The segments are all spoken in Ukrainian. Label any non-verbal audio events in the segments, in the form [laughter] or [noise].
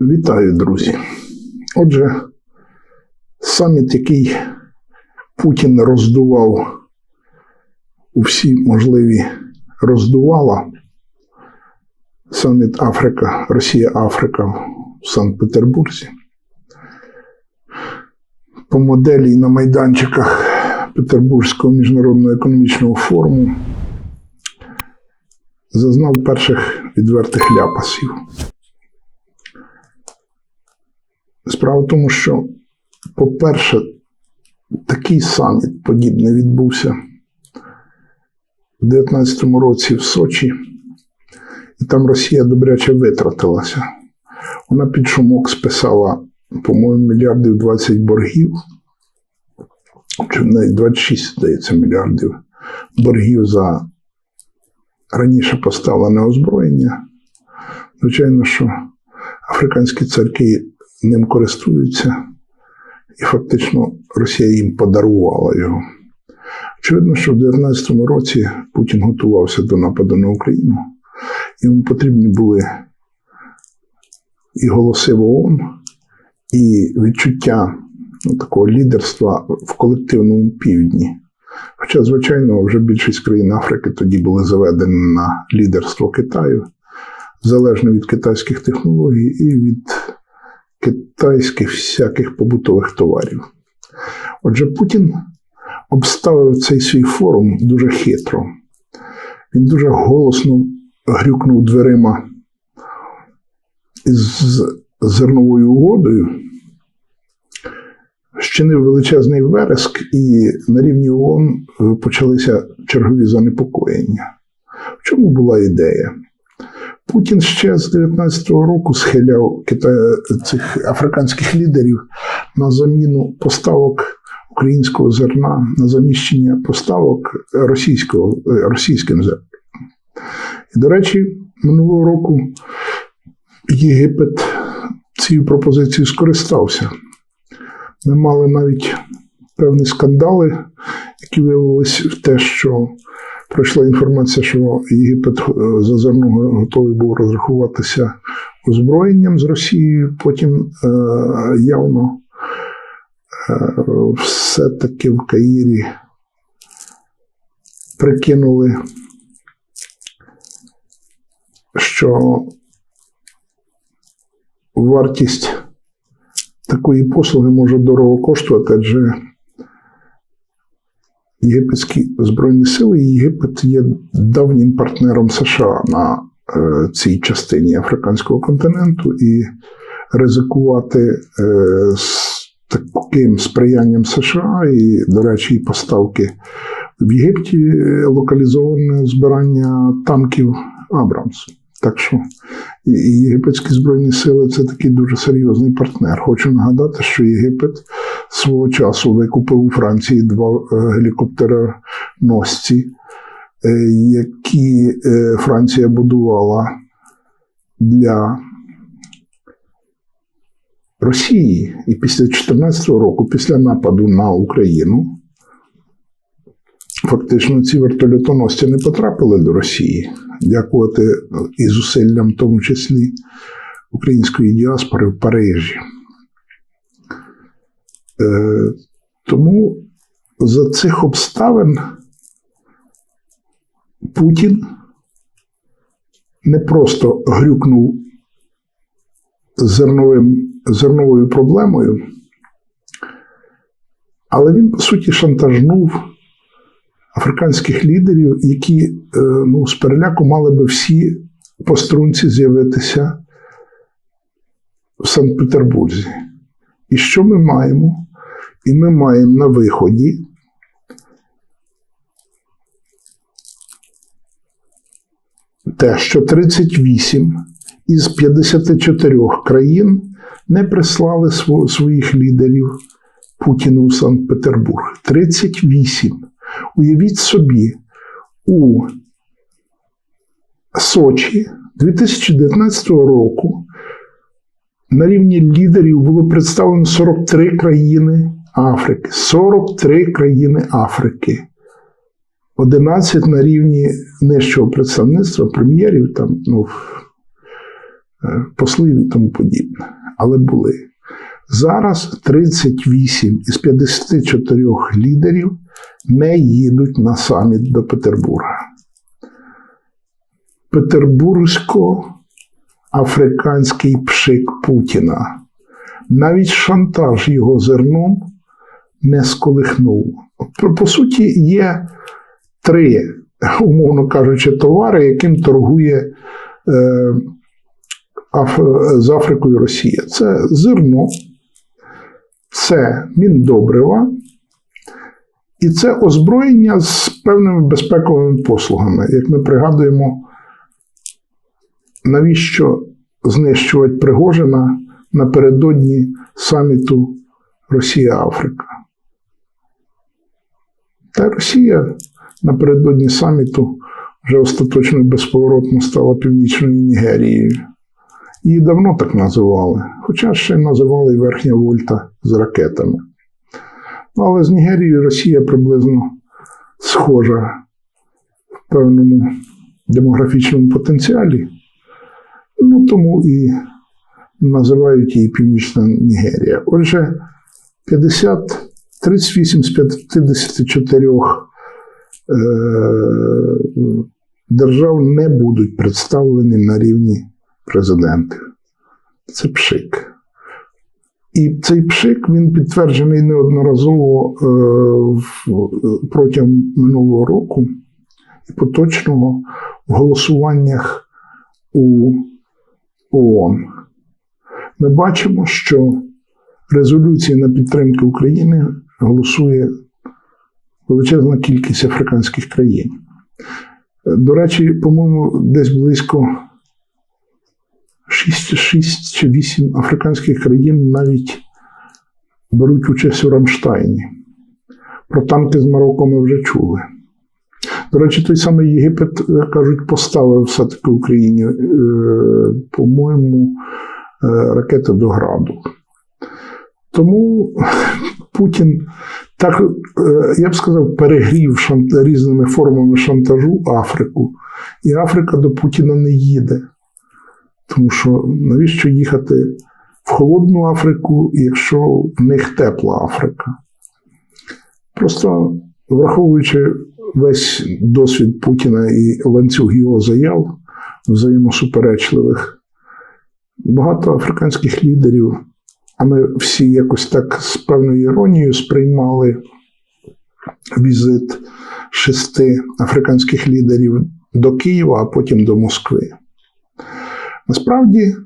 Вітаю, друзі. Отже, саміт, який Путін роздував у всі можливі роздувала, саміт Африка, Росія-Африка в Санкт-Петербурзі. По моделі на майданчиках Петербурзького міжнародного економічного форуму зазнав перших відвертих ляпасів. Справа в тому, що, по-перше, такий саміт подібний відбувся в 19-му році в Сочі, і там Росія добряче витратилася. Вона під шумок списала, по-моєму, мільярдів 20 боргів, чи навіть 26, здається, мільярдів боргів за раніше поставлене озброєння. Звичайно, що африканські царки ним користуються, і фактично Росія їм подарувала його. Очевидно, що в 2019 році Путін готувався до нападу на Україну. Йому потрібні були і голоси в ООН, і відчуття ну, такого лідерства в колективному півдні. Хоча, звичайно, вже більшість країн Африки тоді були заведені на лідерство Китаю, залежно від китайських технологій і від китайських всяких побутових товарів. Отже, Путін обставив цей свій форум дуже хитро. Він дуже голосно грюкнув дверима із зерновою угодою, щинив величезний вереск, і на рівні ООН почалися чергові занепокоєння. В чому була ідея? Путін ще з 19-го року схиляв цих африканських лідерів на заміну поставок українського зерна, на заміщення поставок російського, російським зерном. І, до речі, минулого року Єгипет цією пропозицією скористався. Ми мали навіть певні скандали, які виявилися в те, що пройшла інформація, що Єгипет за зерно готовий був розрахуватися озброєнням з Росією. Потім е, явно е, все-таки в Каїрі прикинули, що вартість такої послуги може дорого коштувати, адже єгипетські збройні сили Єгипет є давнім партнером США на е, цій частині африканського континенту, і ризикувати е, з таким сприянням США, і, до речі, і поставки в Єгипті локалізоване збирання танків Абрамс. Так що і єгипетські збройні сили це такий дуже серйозний партнер. Хочу нагадати, що Єгипет свого часу викупив у Франції два гелікоптероносці, які Франція будувала для Росії. І після 2014 року, після нападу на Україну, фактично ці вертольотоносці не потрапили до Росії дякувати і зусиллям, в тому числі української діаспори в Парижі. Е, тому за цих обставин Путін не просто грюкнув зерновим, зерновою проблемою, але він, по суті, шантажнув африканських лідерів, які ну, з переляку мали би всі по струнці з'явитися в Санкт-Петербурзі. І що ми маємо? І ми маємо на виході те, що 38 із 54 країн не прислали своїх лідерів Путіну в Санкт-Петербург. 38. Уявіть собі, у Сочі 2019 року на рівні лідерів було представлено 43 країни Африки. 43 країни Африки. 11 на рівні нижчого представництва прем'єрів, там, ну, е, послів і тому подібне. Але були. Зараз 38 із 54 лідерів не їдуть на саміт до Петербурга. Петербурзько-африканський пшик Путіна. Навіть шантаж його зерном не сколихнув. По, суті, є три, умовно кажучи, товари, яким торгує е, з Африкою Росія. Це зерно, це міндобрива, і це озброєння з певними безпековими послугами. Як ми пригадуємо, навіщо знищувати Пригожина напередодні саміту Росія-Африка? Та Росія напередодні саміту вже остаточно безповоротно стала Північною Нігерією. Її давно так називали, хоча ще називали Верхня Вольта з ракетами. Ну, але з Нігерією Росія приблизно схожа в певному демографічному потенціалі. Ну, тому і називають її Північна Нігерія. Отже, 50, 38 з 54 е, держав не будуть представлені на рівні президентів. Це пшик. І цей пшик він підтверджений неодноразово е, протягом минулого року і поточного в голосуваннях у ООН. Ми бачимо, що резолюції на підтримку України голосує величезна кількість африканських країн. До речі, по-моєму, десь близько 6, 6 чи 8 африканських країн навіть беруть участь у Рамштайні. Про танки з Марокко ми вже чули. До речі, той самий Єгипет, кажуть, поставив все-таки Україні, е, по-моєму, е, ракети до граду. Тому Путін так, е, я б сказав, перегрів шант- різними формами шантажу Африку, і Африка до Путіна не їде. Тому що навіщо їхати в холодну Африку, якщо в них тепла Африка? Просто враховуючи весь досвід Путіна і ланцюг його заяв взаємосуперечливих, багато африканських лідерів, а ми всі якось так з певною іронією сприймали візит шести африканських лідерів до Києва, а потім до Москви. Насправді,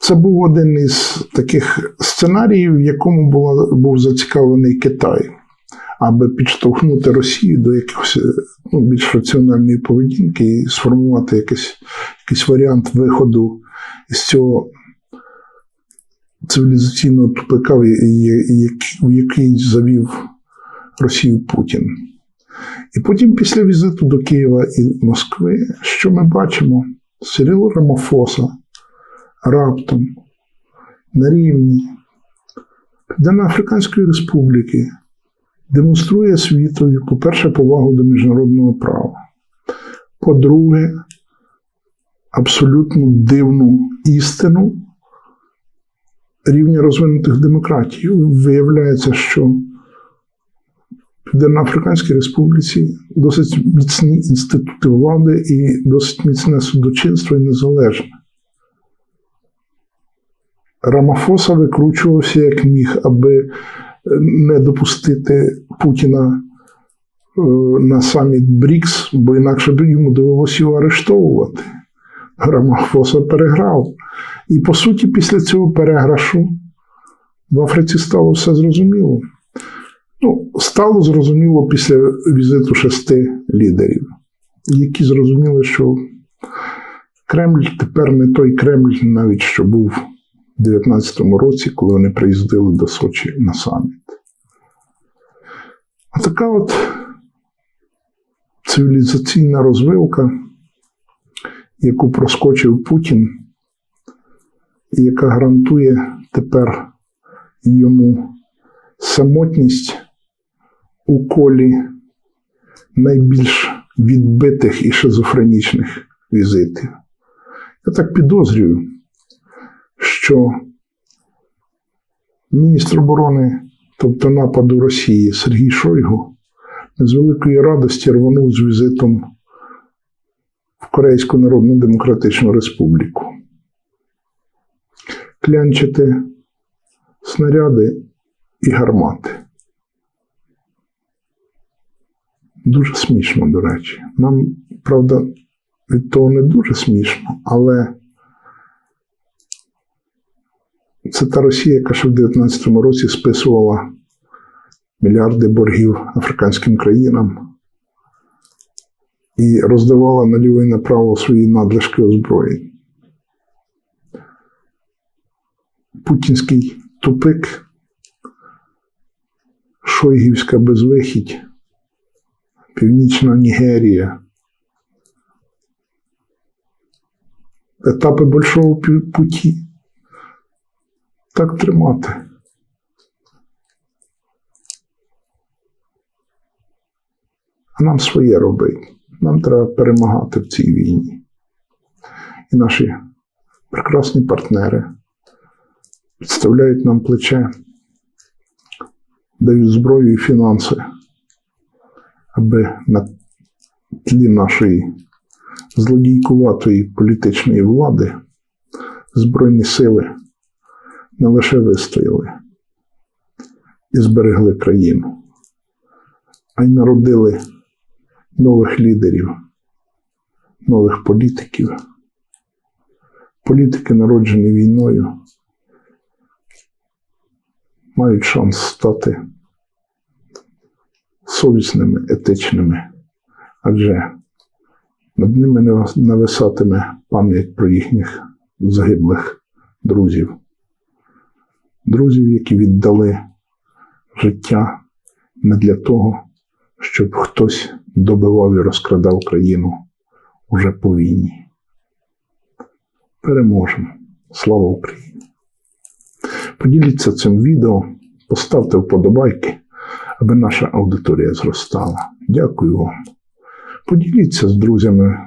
це був один із таких сценаріїв, в якому була, був зацікавлений Китай, аби підштовхнути Росію до якихось е, ну, більш раціональної поведінки і сформувати якийсь, якийсь варіант виходу із цього цивілізаційного тупика, в який завів Росію Путін. І потім, після візиту до Києва і Москви, що ми бачимо? Сирило Рамофоса раптом на рівні Південно-Африканської Республіки демонструє світові, по-перше, повагу до міжнародного права. По-друге, абсолютно дивну істину рівня розвинутих демократій. Виявляється, що в Південно-Африканській Республіці досить міцні інститути влади і досить міцне судочинство і незалежне. Рамафоса викручувався як міг, аби не допустити Путіна е, на саміт БРІКС, бо інакше б йому довелося його арештовувати. Рамафоса переграв. І по суті, після цього переграшу в Африці стало все зрозуміло. Ну, стало зрозуміло після візиту шести лідерів, які зрозуміли, що Кремль тепер не той Кремль, навіть що був у 2019 році, коли вони приїздили до Сочі на саміт. А така от цивілізаційна розвилка, яку проскочив Путін, і яка гарантує тепер йому самотність у колі найбільш відбитих і шизофренічних візитів. Я так підозрюю, що міністр оборони, тобто нападу Росії Сергій Шойгу, з великої радості рвонув з візитом Корейську Народну Демократичну Республіку. Клянчити снаряди і гармати. Дуже смішно, до речі. Нам, правда, від того не дуже смішно, але це та Росія, яка ще в 2019 році списувала мільярди боргів африканським країнам і роздавала наліво і направо свої надлишки озброєнь. Путінський тупик, Шойгівська безвихідь, Північна Нігерія. Етапи большого путі. Так тримати. А нам своє робити. Нам треба перемагати в цій війні. І наші прекрасні партнери підставляють нам плече, дають зброю і фінанси, аби на тлі нашої злодійкуватої політичної влади Збройні сили не лише вистояли і зберегли країну, а й народили нових лідерів, нових політиків. Політики, народжені війною, мають шанс стати совісними, етичними, адже над ними не нависатиме пам'ять про їхніх загиблих друзів. Друзів, які віддали життя не для того, щоб хтось добивав і розкрадав країну уже по війні. Переможемо. Слава Україні! Поділіться цим відео, поставте вподобайки, аби наша аудиторія зростала. Дякую вам. Поділіться з друзями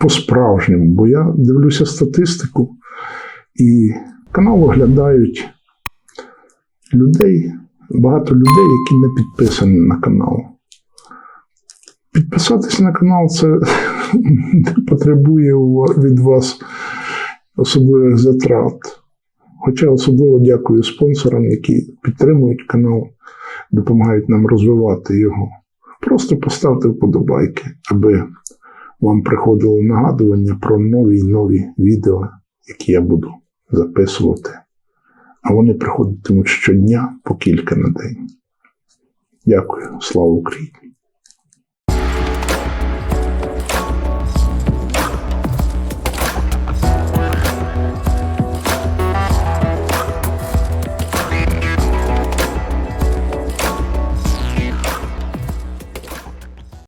по-справжньому, бо я дивлюся статистику, і канал оглядають людей, багато людей, які не підписані на канал. Підписатись на канал це [laughs] потребує від вас особливих затрат. Хоча особливо дякую спонсорам, які підтримують канал, допомагають нам розвивати його. Просто поставте вподобайки, аби вам приходило нагадування про нові й нові відео, які я буду записувати. А вони приходитимуть щодня по кілька на день. Дякую. Слава Україні!